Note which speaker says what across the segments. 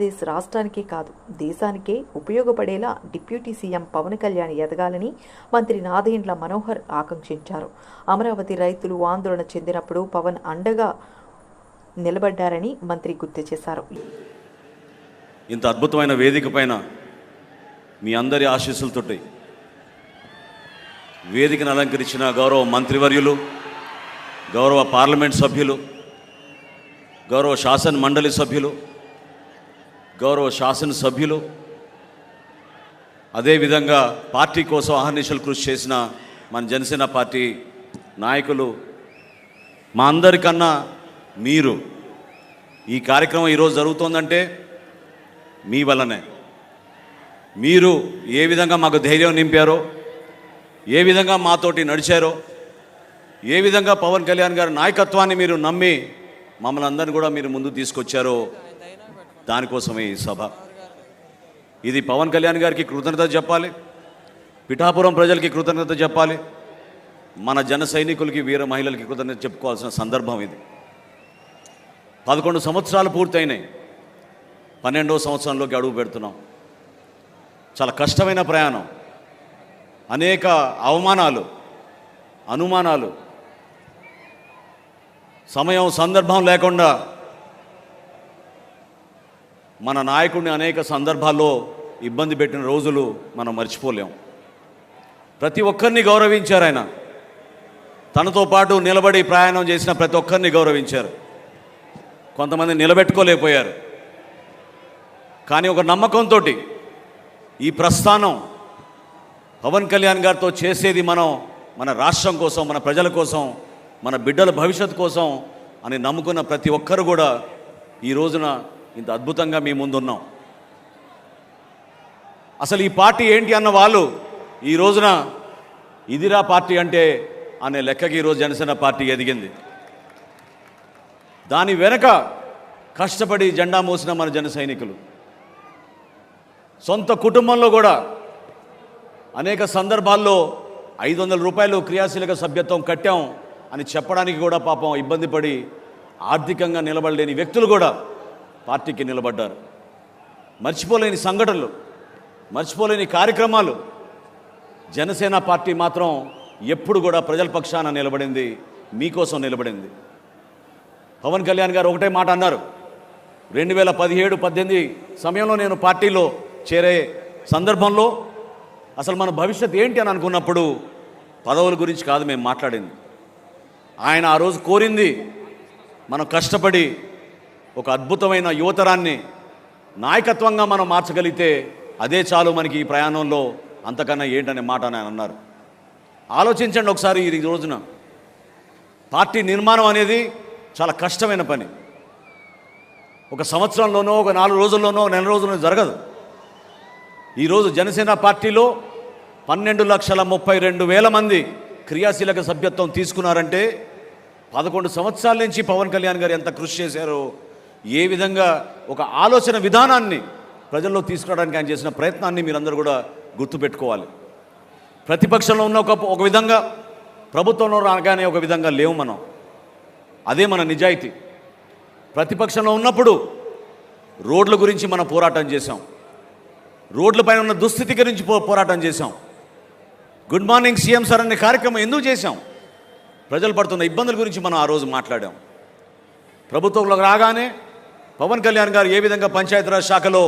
Speaker 1: ఆంధ్రప్రదేశ్ రాష్ట్రానికే కాదు దేశానికే ఉపయోగపడేలా డిప్యూటీ సీఎం పవన్ కళ్యాణ్ ఎదగాలని మంత్రి నాదేండ్ల మనోహర్ ఆకాంక్షించారు. అమరావతి రైతులు ఆందోళన చెందినప్పుడు పవన్ అండగా నిలబడ్డారని మంత్రి గుర్తు చేశారు.
Speaker 2: ఇంత అద్భుతమైన వేదిక పైన మీ అందరి ఆశీస్సులతోటి వేదికను అలంకరించిన గౌరవ మంత్రివర్యులు గౌరవ పార్లమెంట్ సభ్యులు గౌరవ శాసన మండలి సభ్యులు గౌరవ శాసన సభ్యులు అదేవిధంగా పార్టీ కోసం అహర్నిశలు కృషి చేసిన మన జనసేన పార్టీ నాయకులు మా అందరికన్నా మీరు ఈ కార్యక్రమం ఈరోజు జరుగుతోందంటే మీ వల్లనే. మీరు ఏ విధంగా మాకు ధైర్యం నింపారో ఏ విధంగా మాతోటి నడిచారో ఏ విధంగా పవన్ కళ్యాణ్ గారి నాయకత్వాన్ని మీరు నమ్మి మమ్మల్ని అందరిని కూడా మీరు ముందు తీసుకొచ్చారో దానికోసమే ఈ సభ. ఇది పవన్ కళ్యాణ్ గారికి కృతజ్ఞత చెప్పాలి. పిఠాపురం ప్రజలకి కృతజ్ఞత చెప్పాలి. మన జన సైనికులకి వీర మహిళలకి కృతజ్ఞత చెప్పుకోవాల్సిన సందర్భం ఇది. పదకొండు సంవత్సరాలు పూర్తయినాయి. పన్నెండవ సంవత్సరంలోకి అడుగు పెడుతున్నాం. చాలా కష్టమైన ప్రయాణం. అనేక అవమానాలు అనుమానాలు. సమయం సందర్భం లేకుండా మన నాయకుడిని అనేక సందర్భాల్లో ఇబ్బంది పెట్టిన రోజులు మనం మర్చిపోలేం. ప్రతి ఒక్కరిని గౌరవించారు ఆయన. తనతో పాటు నిలబడి ప్రయాణం చేసిన ప్రతి ఒక్కరిని గౌరవించారు. కొంతమంది నిలబెట్టుకోలేకపోయారు. కానీ ఒక నమ్మకంతో ఈ ప్రస్థానం పవన్ కళ్యాణ్ గారితో చేసేది మనం మన రాష్ట్రం కోసం మన ప్రజల కోసం మన బిడ్డల భవిష్యత్తు కోసం అని నమ్ముకున్న ప్రతి ఒక్కరు కూడా ఈ రోజున ఇంత అద్భుతంగా మీ ముందున్నాం. అసలు ఈ పార్టీ ఏంటి అన్న వాళ్ళు ఈ రోజున ఇదిరా పార్టీ అంటే అనే లెక్కకి ఈరోజు జనసేన పార్టీ ఎదిగింది. దాని వెనక కష్టపడి జెండా మోసిన మన జన సైనికులు. సొంత కుటుంబంలో కూడా అనేక సందర్భాల్లో ఐదు వందల రూపాయలు క్రియాశీలక సభ్యత్వం కట్టాం అని చెప్పడానికి కూడా పాపం ఇబ్బంది పడి ఆర్థికంగా నిలబడలేని వ్యక్తులు కూడా పార్టీకి నిలబడ్డారు. మర్చిపోలేని సంఘటనలు మర్చిపోలేని కార్యక్రమాలు. జనసేన పార్టీ మాత్రం ఎప్పుడు కూడా ప్రజల పక్షాన నిలబడింది మీకోసం నిలబడింది. పవన్ కళ్యాణ్ గారు ఒకటే మాట అన్నారు. రెండు వేల పదిహేడు పద్దెనిమిది సమయంలో నేను పార్టీలో చేరే సందర్భంలో అసలు మన భవిష్యత్ ఏంటి అని అనుకున్నప్పుడు పదవుల గురించి కాదు మేము మాట్లాడింది. ఆయన ఆ రోజు కోరింది మనం కష్టపడి ఒక అద్భుతమైన యువతరాన్ని నాయకత్వంగా మనం మార్చగలిగితే అదే చాలు మనకి ఈ ప్రయాణంలో అంతకన్నా ఏంటనే మాట అని అన్నారు. ఆలోచించండి ఒకసారి ఈ రోజున. పార్టీ నిర్మాణం అనేది చాలా కష్టమైన పని. ఒక సంవత్సరంలోనో ఒక నాలుగు రోజుల్లోనో నెల రోజుల్లోనో జరగదు. ఈరోజు జనసేన పార్టీలో పన్నెండు లక్షల ముప్పై రెండు వేల మంది క్రియాశీలక సభ్యత్వం తీసుకున్నారంటే పదకొండు సంవత్సరాల నుంచి పవన్ కళ్యాణ్ గారు ఎంత కృషి చేశారో ఏ విధంగా ఒక ఆలోచన విధానాన్ని ప్రజల్లో తీసుకురావడానికి ఆయన చేసిన ప్రయత్నాన్ని మీరందరూ కూడా గుర్తుపెట్టుకోవాలి. ప్రతిపక్షంలో ఉన్న ఒక ఒక విధంగా ప్రభుత్వంలో రాగానే ఒక విధంగా లేవు మనం. అదే మన నిజాయితీ. ప్రతిపక్షంలో ఉన్నప్పుడు రోడ్ల గురించి మనం పోరాటం చేశాం. రోడ్లపైన ఉన్న దుస్థితి గురించి పో పోరాటం చేసాం గుడ్ మార్నింగ్ సీఎం సార్ అనే కార్యక్రమం ఎందుకు చేశాం? ప్రజలు పడుతున్న ఇబ్బందుల గురించి మనం ఆ రోజు మాట్లాడాం. ప్రభుత్వంలోకి రాగానే పవన్ కళ్యాణ్ గారు ఏ విధంగా పంచాయతీరాజ్ శాఖలో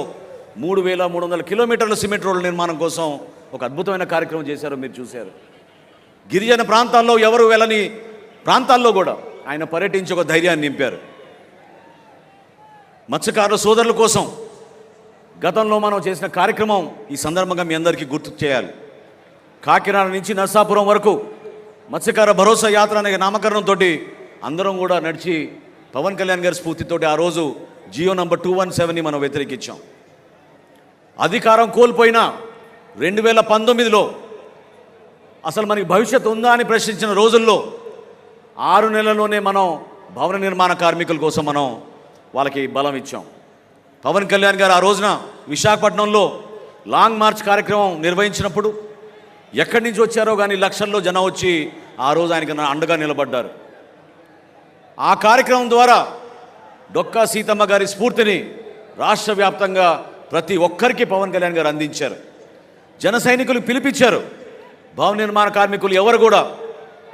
Speaker 2: మూడు వేల మూడు వందల కిలోమీటర్ల సిమెంట్ రోడ్ల నిర్మాణం కోసం ఒక అద్భుతమైన కార్యక్రమం చేశారో మీరు చూశారు. గిరిజన ప్రాంతాల్లో ఎవరు వెళ్ళని ప్రాంతాల్లో కూడా ఆయన పర్యటించి ఒక ధైర్యాన్ని నింపారు. మత్స్యకారుల సోదరుల కోసం గతంలో మనం చేసిన కార్యక్రమం ఈ సందర్భంగా మీ అందరికీ గుర్తు చేయాలి. కాకినాడ నుంచి నర్సాపురం వరకు మత్స్యకార భరోసా యాత్ర అనే నామకరణంతో అందరం కూడా నడిచి పవన్ కళ్యాణ్ గారి స్ఫూర్తితోటి ఆ రోజు జియో నంబర్ టూ వన్ సెవెన్ని మనం వ్యతిరేకించాం. అధికారం కోల్పోయిన రెండు వేల పంతొమ్మిదిలో అసలు మనకి భవిష్యత్తు ఉందా అని ప్రశ్నించిన రోజుల్లో ఆరు నెలల్లోనే మనం భవన నిర్మాణ కార్మికుల కోసం మనం వాళ్ళకి బలం ఇచ్చాం. పవన్ కళ్యాణ్ గారు ఆ రోజున విశాఖపట్నంలో లాంగ్ మార్చ్ కార్యక్రమం నిర్వహించినప్పుడు ఎక్కడి నుంచి వచ్చారో కానీ లక్షల్లో జనం వచ్చి ఆ రోజు ఆయనకి అండగా నిలబడ్డారు. ఆ కార్యక్రమం ద్వారా డొక్కా సీతమ్మ గారి స్ఫూర్తిని రాష్ట్ర వ్యాప్తంగా ప్రతి ఒక్కరికి పవన్ కళ్యాణ్ గారు అందించారు. జన సైనికులు పిలిపించారు. భవన నిర్మాణ కార్మికులు ఎవరు కూడా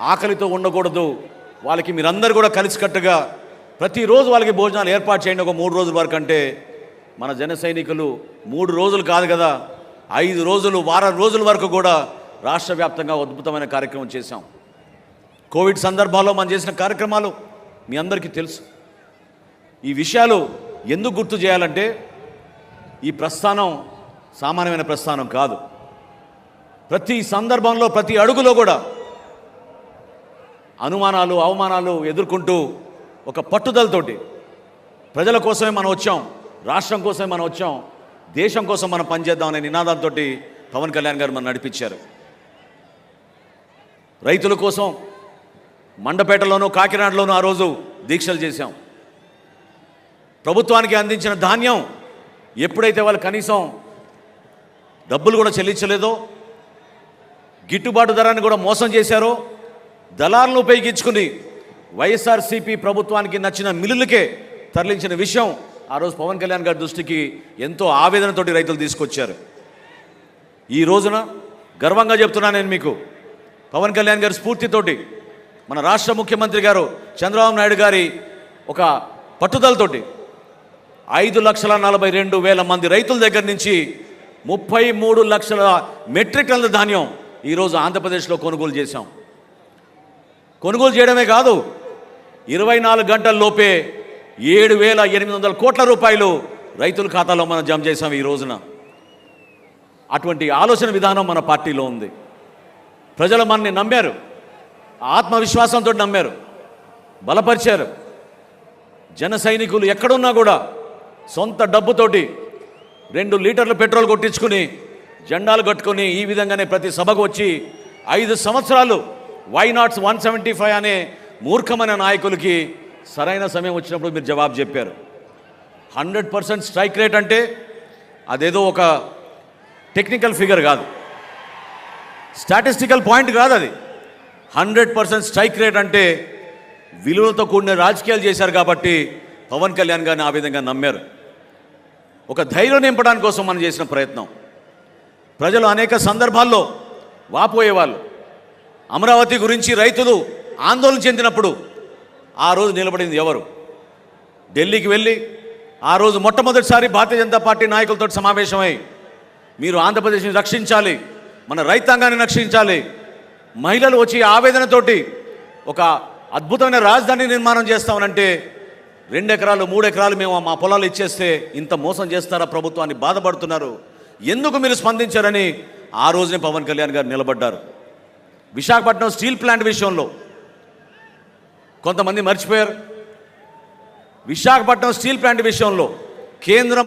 Speaker 2: ఆకలితో ఉండకూడదు. వాళ్ళకి మీరందరూ కూడా కలిసికట్టుగా ప్రతిరోజు వాళ్ళకి భోజనాలు ఏర్పాటు చేయండి ఒక మూడు రోజుల వరకు అంటే మన జన సైనికులు మూడు రోజులు కాదు కదా ఐదు రోజులు వారం రోజుల వరకు కూడా రాష్ట్ర వ్యాప్తంగా అద్భుతమైన కార్యక్రమం చేశాం. కోవిడ్ సందర్భాల్లో మనం చేసిన కార్యక్రమాలు మీ అందరికీ తెలుసు. ఈ విషయాలు ఎందుకు గుర్తు చేయాలంటే ఈ ప్రస్థానం సామాన్యమైన ప్రస్థానం కాదు. ప్రతి సందర్భంలో ప్రతి అడుగులో కూడా అనుమానాలు అవమానాలు ఎదుర్కొంటూ ఒక పట్టుదలతోటి ప్రజల కోసమే మనం వచ్చాం రాష్ట్రం కోసమే మనం వచ్చాం దేశం కోసం మనం పనిచేద్దాం అనే నినాదంతో పవన్ కళ్యాణ్ గారు మనం నడిపించారు. రైతుల కోసం మండపేటలోనూ కాకినాడలోనూ ఆ రోజు దీక్షలు చేశాం. ప్రభుత్వానికి అందించిన ధాన్యం ఎప్పుడైతే వాళ్ళు కనీసం డబ్బులు కూడా చెల్లించలేదో గిట్టుబాటు ధరాన్ని కూడా మోసం చేశారో దళాలను ఉపయోగించుకుని వైఎస్ఆర్సీపీ ప్రభుత్వానికి నచ్చిన మిల్లులకే తరలించిన విషయం ఆ రోజు పవన్ కళ్యాణ్ గారి దృష్టికి ఎంతో ఆవేదనతోటి రైతులు తీసుకొచ్చారు. ఈ రోజున గర్వంగా చెప్తున్నా నేను మీకు. పవన్ కళ్యాణ్ గారి స్ఫూర్తితోటి మన రాష్ట్ర ముఖ్యమంత్రి గారు చంద్రబాబు నాయుడు గారి ఒక పట్టుదలతోటి ఐదు లక్షల నలభై రెండు వేల మంది రైతుల దగ్గర నుంచి ముప్పై మూడు లక్షల మెట్రిక్ టన్నుల ధాన్యం ఈరోజు ఆంధ్రప్రదేశ్లో కొనుగోలు చేశాం. కొనుగోలు చేయడమే కాదు ఇరవై నాలుగు గంటల్లోపే ఏడు వేల ఎనిమిది వందల కోట్ల రూపాయలు రైతుల ఖాతాలో మనం జమ చేశాం ఈ రోజున. అటువంటి ఆలోచన విధానం మన పార్టీలో ఉంది. ప్రజలు మనని నమ్మారు ఆత్మవిశ్వాసంతో నమ్మారు బలపరిచారు. జన సైనికులు ఎక్కడున్నా కూడా సొంత డబ్బుతోటి రెండు లీటర్లు పెట్రోల్ కొట్టించుకుని జెండాలు కట్టుకొని ఈ విధంగానే ప్రతి సభకు వచ్చి ఐదు సంవత్సరాలు why nots one seventy five అనే మూర్ఖమైన నాయకులకి సరైన సమయం వచ్చినప్పుడు మీరు జవాబు చెప్పారు. హండ్రెడ్ పర్సెంట్ స్ట్రైక్ రేట్ అంటే అదేదో ఒక టెక్నికల్ ఫిగర్ కాదు. స్టాటిస్టికల్ పాయింట్ కాదు అది. హండ్రెడ్ పర్సెంట్ స్ట్రైక్ రేట్ అంటే విలువలతో కూడిన రాజకీయాలు చేశారు కాబట్టి పవన్ కళ్యాణ్ గారిని ఆ విధంగా నమ్మారు. ఒక ధైర్యం నింపడానికి కోసం మనం చేసిన ప్రయత్నం. ప్రజలు అనేక సందర్భాల్లో వాపోయేవాళ్ళు. అమరావతి గురించి రైతులు ఆందోళన చెందినప్పుడు ఆ రోజు నిలబడింది ఎవరు? ఢిల్లీకి వెళ్ళి ఆ రోజు మొట్టమొదటిసారి భారతీయ జనతా పార్టీ నాయకులతో సమావేశమై మీరు ఆంధ్రప్రదేశ్ని రక్షించాలి మన రైతాంగాన్ని రక్షించాలి మహిళలు వచ్చి ఆవేదనతోటి ఒక అద్భుతమైన రాజధాని నిర్మాణం చేస్తామనంటే రెండు ఎకరాలు మూడు ఎకరాలు మేము మా పొలాలు ఇచ్చేస్తే ఇంత మోసం చేస్తారా ప్రభుత్వాన్ని బాధపడుతున్నారు? ఎందుకు మీరు స్పందించారని ఆ రోజునే పవన్ కళ్యాణ్ గారు నిలబడ్డారు. విశాఖపట్నం స్టీల్ ప్లాంట్ విషయంలో కొంతమంది మర్చిపోయారు. విశాఖపట్నం స్టీల్ ప్లాంట్ విషయంలో కేంద్రం